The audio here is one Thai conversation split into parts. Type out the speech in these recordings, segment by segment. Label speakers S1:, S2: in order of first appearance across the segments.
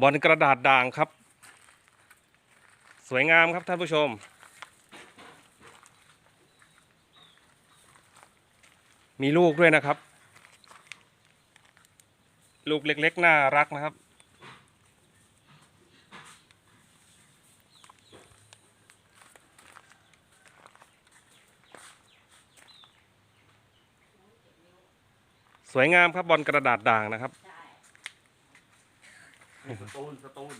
S1: บอลกระดาษด่างครับ สวยงามครับท่านผู้ชม มีลูกด้วยนะครับ ลูกเล็กๆ น่ารักนะครับ สวยงามครับบอลกระดาษด่างนะครับ
S2: สตูนสตูน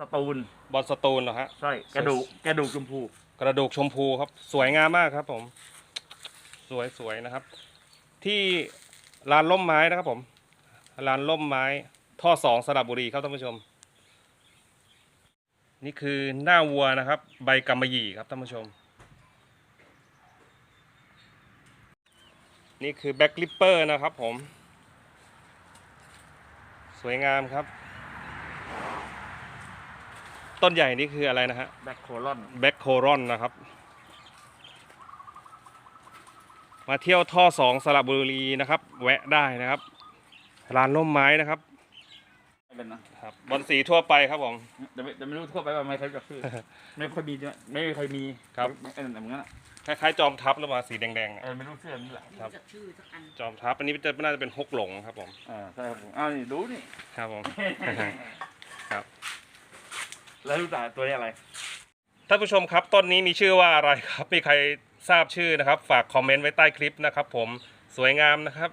S2: สตูน
S1: บอลสตูนเหรอฮะ
S2: ใช่กระดูกกระดูกชมพู
S1: กระดูกชมพูครับ สวยงามมากครับผม สวยสวยนะครับ ที่ลานล่มไม้นะครับผมลานล่มไม้ ท่อสองสระบุรีครับท่านผู้ชม นี่คือหน้าวัวนะครับ ใบกำมะหยี่ครับท่านผู้ชม นี่คือแบ็กลิปเปอร์นะครับผม สวยงามครับ ต้นใหญ่นี่คืออะไรนะฮะ
S2: แบ็คโคลอน
S1: แบ็คโครอนนะครับ มาเที่ยวท่อสองสระบุรีนะครับ แวะได้นะครับร้านร่มไม้นะครับ
S2: ไม่ เป็นนะครับ
S1: บอลสีทั่วไปครับผม
S2: แต่ไม่แต่ไม่รู้ทั่วไปว่าไม่เคยกับชื่อไม่ค่อยมีด้วยไม่เคยมี
S1: ครับ
S2: เออเหมือนกันอะ
S1: คล้ายๆจอมทัพแล้วมาสีแดงๆ
S2: เอ
S1: อะ
S2: อไม่รู้เสื้อนี่แหละ
S1: ครับ
S3: จากชื่อสักอัน
S1: จอมทัพอันนี้จะน่าจะเป็นฮกหลงครับผม
S2: อ่าใช่ครับผมอ้าวนี่ดูนี่
S1: ครับผมครับ
S2: แล้วรู้จักตัวนี้อะไร
S1: ท่านผู้ชมครับต้นนี้มีชื่อว่าอะไรครับมีใครทราบชื่อนะครับ ฝากคอมเมนต์ไว้ใต้คลิปนะครับ ผมสวยงามนะครับ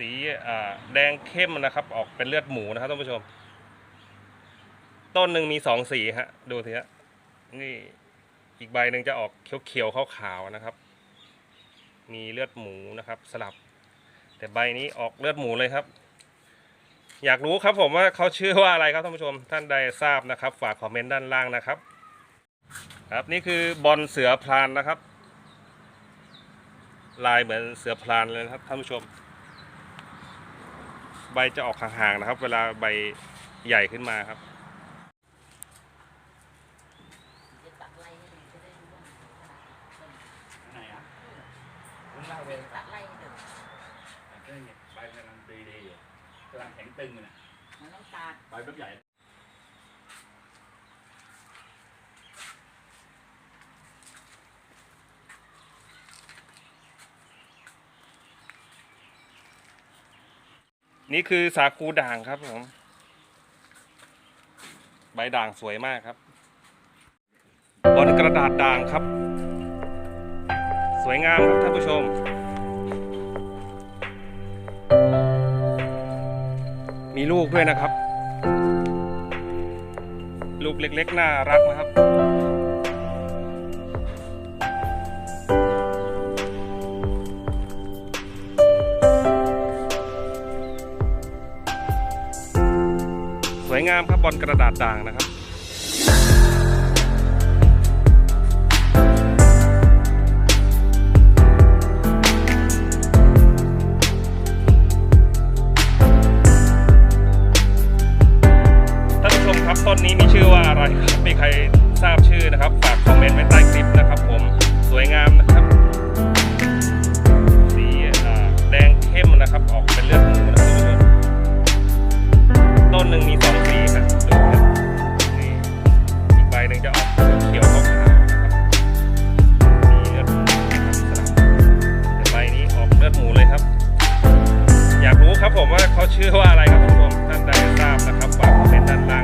S1: สีอ่าแดงเข้มนะครับ ออกเป็นเลือดหมูนะครับท่านผู้ชม ต้นหนึ่งมีสองสีฮะ ดูทีฮะนี่อีกใบหนึ่งจะออกเขียวๆขาวๆนะครับ มีเลือดหมูนะครับ สลับ แต่ใบนี้ออกเลือดหมูเลยครับ อยากรู้ครับผมว่าเขาชื่อว่าอะไรครับท่านผู้ชม ท่านใดทราบนะครับ ฝากคอมเมนต์ด้านล่างนะครับ ครับนี่คือบอลเสือพรานนะครับ ลายเหมือนเสือพรานเลยนะครับท่านผู้ชม ใบจะออกห่างๆนะครับ เวลาใบใหญ่ขึ้นมาครับ
S3: จะตัดไล่ให้ดูจะได้รู้ว่า
S2: ไหนอะผมเล่าไป
S3: ตัดไล่ให้ดู
S2: ใบกำลังดีดีอยู่กำลังแข็งตึงเลยนะ
S3: มันต้องตัด
S2: ใบแบบใหญ่
S1: นี่คือสาคูด่างครับผมใบด่างสวยมากครับบอลกระดาษด่างครับ สวยงามครับท่านผู้ชมมีลูกด้วยนะครับ ลูกเล็กๆ น่ารักนะครับ สวยงามครับบอลกระดาษด่างนะครับท่านผู้ชมครับต้นนี้มีชื่อว่าอะไรครับมีใครทราบชื่อนะครับ ฝากคอมเมนต์ไว้ใต้คลิปนะครับผม สวยงามนะครับ ชื่อว่าอะไรครับท่าผมท่านได้ทราบนะครับฝากคอมเนต์ด้านล่า